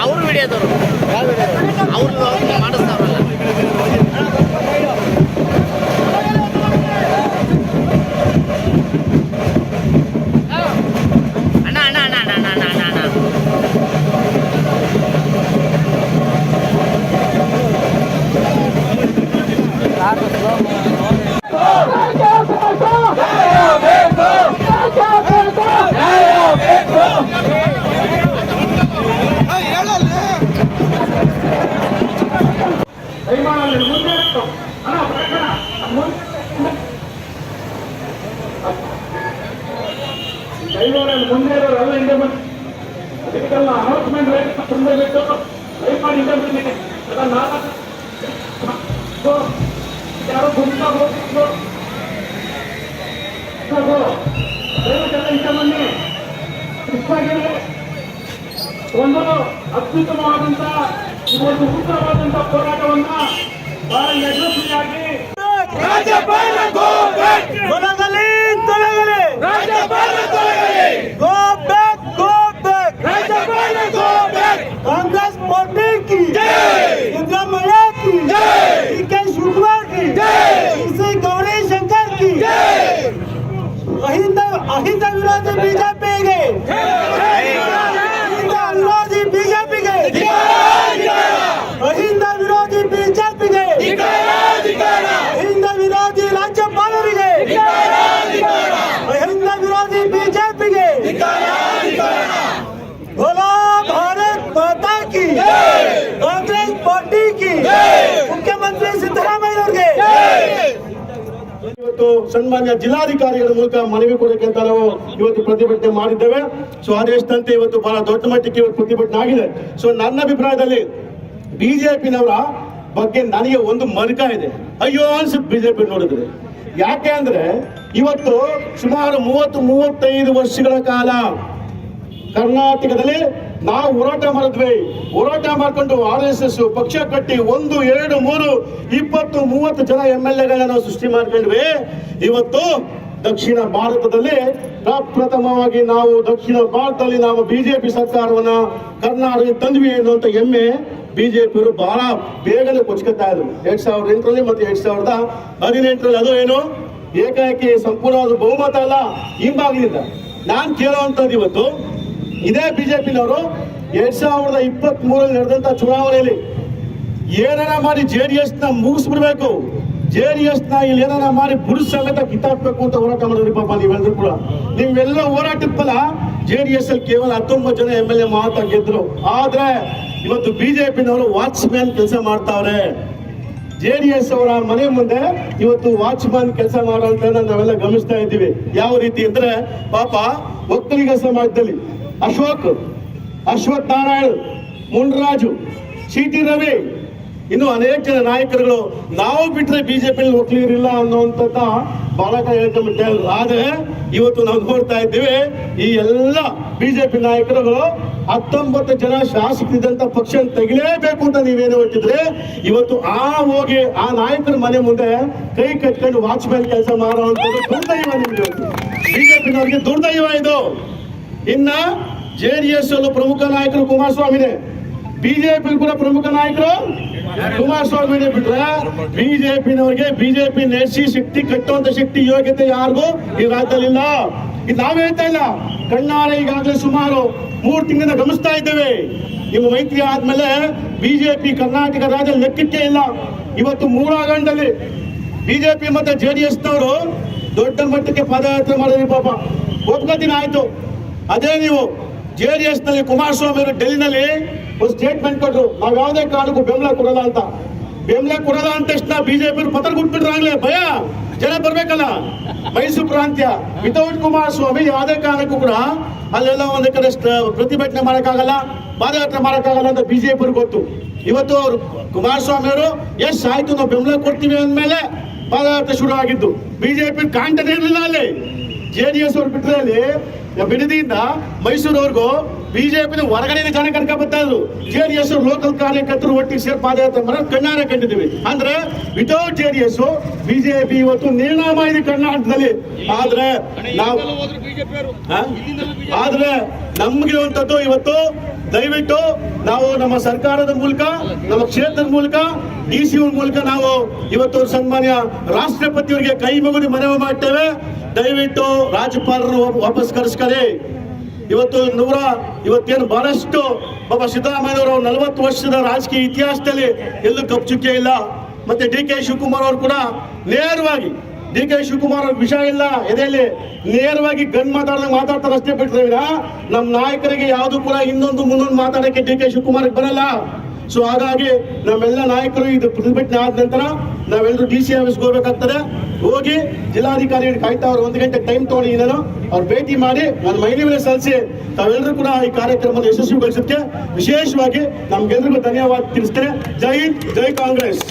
ಅವ್ರ ವಿಡಿಯೋ ಅವ್ರು ಮಾಡಿದ್ರು ಅಲ್ಲಿ ಮುಂದೆ ಇರೋರೆಲ್ಲ ಹಿಂದೆ ಬಂದು ಅದಕ್ಕೆಲ್ಲ ಅನೌನ್ಸ್ಮೆಂಟ್ ರೇಟ್ ತುಂಬಾ ಬಿಟ್ಟು ಲೈಟ್ ಮಾಡಿ ಹಿಂದೆ ಬಂದಿದ್ದೀನಿ ಎಲ್ಲ ಸೊ, ಯಾರೋ ಗುಂಪ ಹೋಗಿದ್ರು ದಯವಿಟ್ಟೆಲ್ಲ ಹಿಂದೆ ಬನ್ನಿ. ಒಂದು ಅತ್ಯುತ್ತಮವಾದಂತ ಉತ್ತಮವಾದಂತ ಹೋರಾಟವನ್ನ ಬಹಳ ಯಶಸ್ವಿಯಾಗಿ ತೊಲಗಲಿ শহীদ বিরোধী বিজেপি ಇವತ್ತು ಸನ್ಮಾನ್ಯ ಜಿಲ್ಲಾಧಿಕಾರಿಗಳ ಮೂಲಕ ಮನವಿ ಕೊಡಕ್ಕೆ ಅಂತ ನಾವು ಇವತ್ತು ಪ್ರತಿಭಟನೆ ಮಾಡಿದ್ದೇವೆ. ಸೊ ಆದೇಶದಂತೆ ಇವತ್ತು ಬಹಳ ದೊಡ್ಡ ಮಟ್ಟಕ್ಕೆ ಇವತ್ತು ಪ್ರತಿಭಟನೆ ಆಗಿದೆ. ಸೊ ನನ್ನ ಅಭಿಪ್ರಾಯದಲ್ಲಿ ಬಿಜೆಪಿನವರ ಬಗ್ಗೆ ನನಗೆ ಒಂದು ಮರ್ಕ ಇದೆ. ಅಯ್ಯೋ ಅನ್ಸುತ್ತೆ ಬಿಜೆಪಿ ನೋಡಿದ್ರೆ. ಯಾಕೆ ಅಂದ್ರೆ ಇವತ್ತು ಸುಮಾರು ಮೂವತ್ತು, ಮೂವತ್ತೈದು ವರ್ಷಗಳ ಕಾಲ ಕರ್ನಾಟಕದಲ್ಲಿ ನಾವು ಹೋರಾಟ ಮಾಡಿದ್ವಿ ಹೋರಾಟ ಮಾಡಿಕೊಂಡು ಆರ್ ಎಸ್ ಎಸ್ ಪಕ್ಷ ಕಟ್ಟಿ ಒಂದು, ಎರಡು, ಮೂರು, ಇಪ್ಪತ್ತು, ಮೂವತ್ತು ಜನ ಎಂ ಎಲ್ ಎಗಳನ್ನ ಸೃಷ್ಟಿ ಮಾಡ್ಕೊಂಡ್ವಿ. ಇವತ್ತು ದಕ್ಷಿಣ ಭಾರತದಲ್ಲಿ ಪ್ರಪ್ರಥಮವಾಗಿ ನಾವು ದಕ್ಷಿಣ ಭಾರತದಲ್ಲಿ ನಾವು ಬಿಜೆಪಿ ಸರ್ಕಾರವನ್ನ ಕರ್ನಾಟಕ ತಂದ್ವಿ ಅನ್ನುವಂತ ಹೆಮ್ಮೆ ಬಿಜೆಪಿಯವರು ಬಹಳ ಬೇಗನೆ ಕೊಚ್ಕೊತಾ ಇದ್ರು. ಎರಡ್ ಸಾವಿರದ ಎಂಟರಲ್ಲಿ ಮತ್ತೆ ಎರಡ್ ಸಾವಿರದ ಹದಿನೆಂಟರಲ್ಲಿ ಅದು ಏನು? ಏಕಾಏಕಿ ಸಂಪೂರ್ಣವಾದ ಬಹುಮತ ಅಲ್ಲ, ಹಿಂಬಾಗ್ಲಿಲ್ಲ. ನಾನು ಕೇಳುವಂತದ್ದು ಇವತ್ತು ಇದೇ ಬಿಜೆಪಿನವರು ಎರಡ್ ಸಾವಿರದ ಇಪ್ಪತ್ತ್ ಮೂರಲ್ಲಿ ನಡೆದಂತ ಚುನಾವಣೆಯಲ್ಲಿ ಏನಾರ ಮಾಡಿ ಜೆ ಡಿ ಎಸ್ನ ಮುಗಿಸ್ಬಿಡ್ಬೇಕು. ಜೆ ಡಿ ಎಸ್ನ ಇಲ್ಲಿ ಏನಾರ ಮಾಡಿ ಬುಡಿಸ್ ಸಮೇತ ಕಿತ್ತಾಕ್ಬೇಕು ಅಂತ ಹೋರಾಟ ಮಾಡಿದ್ರಿ ಪಾಪ ನೀವೆಲ್ಲರೂ ಕೂಡ. ನೀವೆಲ್ಲ ಹೋರಾಟದ ಫಲ ಜೆ ಡಿ ಎಸ್ ಅಲ್ಲಿ ಕೇವಲ ಹತ್ತೊಂಬತ್ತು ಜನ ಎಂ ಎಲ್ ಎ ಮಾತ್ರ ಗೆದ್ರು. ಆದ್ರೆ ಇವತ್ತು ಬಿಜೆಪಿನವರು ವಾಚ್ಮ್ಯಾನ್ ಕೆಲಸ ಮಾಡ್ತಾವ್ರೆ. ಜೆ ಡಿ ಎಸ್ ಅವರ ಮನೆ ಮುಂದೆ ಇವತ್ತು ವಾಚ್ಮ್ಯಾನ್ ಕೆಲಸ ಮಾಡುವಂತ ನಾವೆಲ್ಲ ಗಮನಿಸ್ತಾ ಇದ್ದೀವಿ. ಯಾವ ರೀತಿ ಅಂದ್ರೆ ಪಾಪ ಒಕ್ಕಲಿಗ ಸಮಾಜದಲ್ಲಿ ಅಶೋಕ್, ಅಶ್ವಥ್ ನಾರಾಯಣ್ ಮುಂಡ್ರಾಜು ಸಿ ಟಿ ರವಿ. ಇನ್ನು ಅನೇಕ ಜನ ನಾಯಕರುಗಳು, ನಾವು ಬಿಟ್ಟರೆ ಬಿಜೆಪಿ ಒಕ್ಕಲಿಗರಿಲ್ಲ ಅನ್ನುವಂಥದ್ದು ಕಡೆ ಹೇಳ್ಕೊಂಡ್ಬಿಟ್ಟೆ ಆದರೆ ಇವತ್ತು ನಾವು ನೋಡ್ತಾ ಇದ್ದೇವೆ, ಈ ಎಲ್ಲ ಬಿಜೆಪಿ ನಾಯಕರುಗಳು ಹತ್ತೊಂಬತ್ತು ಜನ ಶಾಸಕರಿದ್ದಂತ ಪಕ್ಷ ತೆಗಿಲೇಬೇಕು ಅಂತ ನೀವೇನು ಹೊಟ್ಟಿದ್ರೆ ಇವತ್ತು ಆ ಹೋಗಿ ಆ ನಾಯಕರ ಮನೆ ಮುಂದೆ ಕೈ ಕಟ್ಕೊಂಡು ವಾಚ್ಮ್ಯಾನ್ ಕೆಲಸ ಮಾಡುವಂಥದ್ದು ದುರ್ದೈವ ನಿಮ್ಗೆ. ಬಿಜೆಪಿನವ್ರಿಗೆ ದುರ್ದೈವ ಇದು. ಇನ್ನ ಜೆ ಡಿ ಎಸ್ ಅಲ್ಲೂ ಪ್ರಮುಖ ನಾಯಕರು ಕುಮಾರಸ್ವಾಮಿನೇ. ಬಿಜೆಪಿ ಕೂಡ ಪ್ರಮುಖ ನಾಯಕರು ಕುಮಾರಸ್ವಾಮಿ ಬಿಟ್ರೆ ಬಿಜೆಪಿನವರಿಗೆ ಬಿಜೆಪಿ ನಡೆಸಿ ಶಕ್ತಿ ಕಟ್ಟುವಂತ ಶಕ್ತಿ ಯೋಗ್ಯತೆ ಯಾರಿಗೂ ಈ ರಾಜ್ಯದಲ್ಲಿ ಇಲ್ಲ. ಇದು ನಾವ್ ಹೇಳ್ತಾ ಇಲ್ಲ. ಕಣ್ಣಾರೆ ಈಗಾಗಲೇ ಸುಮಾರು ಮೂರು ತಿಂಗಳಿಂದ ಗಮನಿಸ್ತಾ ಇದ್ದೇವೆ. ನಿಮ್ಮ ಮೈತ್ರಿ ಆದ್ಮೇಲೆ ಬಿಜೆಪಿ ಕರ್ನಾಟಕ ರಾಜ್ಯ ಲೆಕ್ಕಕ್ಕೆ ಇಲ್ಲ. ಇವತ್ತು ಮೂರಾಗಂಡಲ್ಲಿ ಬಿಜೆಪಿ ಮತ್ತೆ ಜೆ ಡಿ ಎಸ್ನವರು ದೊಡ್ಡ ಮಟ್ಟಕ್ಕೆ ಪಾದಯಾತ್ರೆ ಮಾಡಿದ್ರಿ ಪಾಪ. ಒಪ್ಕೋತೀನಿ, ಆಯ್ತು. ಅದೇ ನೀವು ಜೆ ಡಿ ಎಸ್ನಲ್ಲಿ ಕುಮಾರಸ್ವಾಮಿ ಅವರು ಡೆಲ್ಲಿನಲ್ಲಿ ಒಂದು ಸ್ಟೇಟ್ಮೆಂಟ್ ಕೊಟ್ಟರು ನಾವು ಯಾವುದೇ ಕಾರಣಕ್ಕೂ ಬೆಂಬಲ ಕೊಡಲ್ಲ ಅಂತ. ಬೆಂಬಲ ಕೊಡಲ್ಲ ಅಂತ ತಕ್ಷಣ ಬಿಜೆಪಿ ಪತ್ರ ಕೊಟ್ಬಿಟ್ರಾಗ್ಲೇ, ಭಯ, ಜನ ಬರ್ಬೇಕಲ್ಲ, ಮೈಸೂರು ಪ್ರಾಂತ್ಯ, ವಿತೌಟ್ ಕುಮಾರಸ್ವಾಮಿ ಯಾವುದೇ ಕಾರಣಕ್ಕೂ ಕೂಡ ಅಲ್ಲೆಲ್ಲ ಒಂದು ಕಡೆ ಪ್ರತಿಭಟನೆ ಮಾಡೋಕ್ಕಾಗಲ್ಲ, ಪಾದಯಾತ್ರೆ ಮಾಡೋಕ್ಕಾಗಲ್ಲ ಅಂತ ಬಿಜೆಪಿ ಗೊತ್ತು. ಇವತ್ತು ಅವರು ಕುಮಾರಸ್ವಾಮಿ ಅವರು, ಎಸ್, ಆಯ್ತು, ನಾವು ಬೆಂಬಲ ಕೊಡ್ತೀವಿ ಅಂದಮೇಲೆ ಪಾದಯಾತ್ರೆ ಶುರು ಆಗಿದ್ದು. ಬಿಜೆಪಿ ಕಾಂಟನೇ ಇರಲಿಲ್ಲ ಅಲ್ಲಿ. ಜೆ ಡಿ ಎಸ್ ಅವ್ರು ಬಿಟ್ಟರೆ ಅಲ್ಲಿ ಬಿಡದಿಯಿಂದ ಮೈಸೂರವ್ರಿಗೂ ಬಿಜೆಪಿ ಹೊರಗಡೆ ಜನ ಕರ್ಕ ಬರ್ತಾ ಇದ್ರು. ಜೆ ಡಿ ಎಸ್ ಲೋಕಲ್ ಕಾರ್ಯಕರ್ತರು ಒಟ್ಟಿಗೆ ಸೇರಿ ಪಾದಯಾತ್ರೆ ಮಾಡೋದು ಕಣ್ಣಾರೆ ಕಂಡಿದ್ದೀವಿ ಅಂದ್ರೆ without J D S BJP ಇವತ್ತು ನಿರ್ಣಾಮ ಇದೆ ಕರ್ನಾಟಕದಲ್ಲಿ. ಆದ್ರೆ ನಾವು? ಆದ್ರೆ ನಮ್ಗಿರುವಂತದ್ದು ಇವತ್ತು ದಯವಿಟ್ಟು ನಾವು ನಮ್ಮ ಸರ್ಕಾರದ ಮೂಲಕ ನಮ್ಮ ಕ್ಷೇತ್ರದ ಮೂಲಕ ಡಿ ಸಿ ಮೂಲಕ ನಾವು ಇವತ್ತು ಸನ್ಮಾನ್ಯ ರಾಷ್ಟ್ರಪತಿಯವರಿಗೆ ಕೈ ಮುಗಿದು ಮನವಿ ಮಾಡ್ತೇವೆ. ದಯವಿಟ್ಟು ರಾಜ್ಯಪಾಲರನ್ನು ವಾಪಸ್ ಕರೆಸ್ಕೊಳ್ಳಿ. ಇವತ್ತು ನೂರ ಇವತ್ತೇನು ಬಹಳಷ್ಟು ಬಾಬಾ ಸಿದ್ದರಾಮಯ್ಯವರು ನಲವತ್ತು ವರ್ಷದ ರಾಜಕೀಯ ಇತಿಹಾಸದಲ್ಲಿ ಎಲ್ಲೂ ಕಪ್ಪು ಇಲ್ಲ. ಮತ್ತೆ ಡಿ ಕೆ ಶಿವಕುಮಾರ್ ಅವರು ಕೂಡ ನೇರವಾಗಿ ಡಿ ಕೆ ಶಿವಕುಮಾರ್ ಅವ್ರ ವಿಷಯ ಇಲ್ಲ, ಎದೆಯಲ್ಲಿ ನೇರವಾಗಿ ಗನ್ ಮಾತಾಡ್ದಂಗೆ ಮಾತಾಡ್ತಾರೆ ಅಷ್ಟೇ ಬಿಟ್ಟರೆ ನಮ್ಮ ನಾಯಕರಿಗೆ ಯಾವುದು ಕೂಡ ಇನ್ನೊಂದು ಮುಂದೊಂದು ಮಾತಾಡಕ್ಕೆ ಡಿ ಕೆ ಶಿವಕುಮಾರ್ ಬರಲ್ಲ. ಸೊ ಹಾಗಾಗಿ ನಮ್ಮೆಲ್ಲ ನಾಯಕರು ಇದು ಪ್ರತಿಭಟನೆ ಆದ ನಂತರ ನಾವೆಲ್ಲರೂ ಡಿ ಸಿ ಆಫೀಸ್ಗೆ ಹೋಗ್ಬೇಕಾಗ್ತದೆ. ಹೋಗಿ ಜಿಲ್ಲಾಧಿಕಾರಿಗಳು ಕಾಯ್ತಾ ಅವರು ಒಂದು ಗಂಟೆ ಟೈಮ್ ತಗೊಂಡು ನಾನು ಅವ್ರು ಭೇಟಿ ಮಾಡಿ ನನ್ನ ಮಹಿಳೆಯರೇ ಸಲ್ಲಿಸಿ ತಾವೆಲ್ಲರೂ ಕೂಡ ಈ ಕಾರ್ಯಕ್ರಮವನ್ನು ಯಶಸ್ವಿಗೊಳಿಸುತ್ತೆ ವಿಶೇಷವಾಗಿ ನಮ್ಗೆಲ್ರಿಗೂ ಧನ್ಯವಾದ ತಿಳಿಸ್ತೇನೆ. ಜೈ ಹಿಂದ್, ಜೈ ಕಾಂಗ್ರೆಸ್.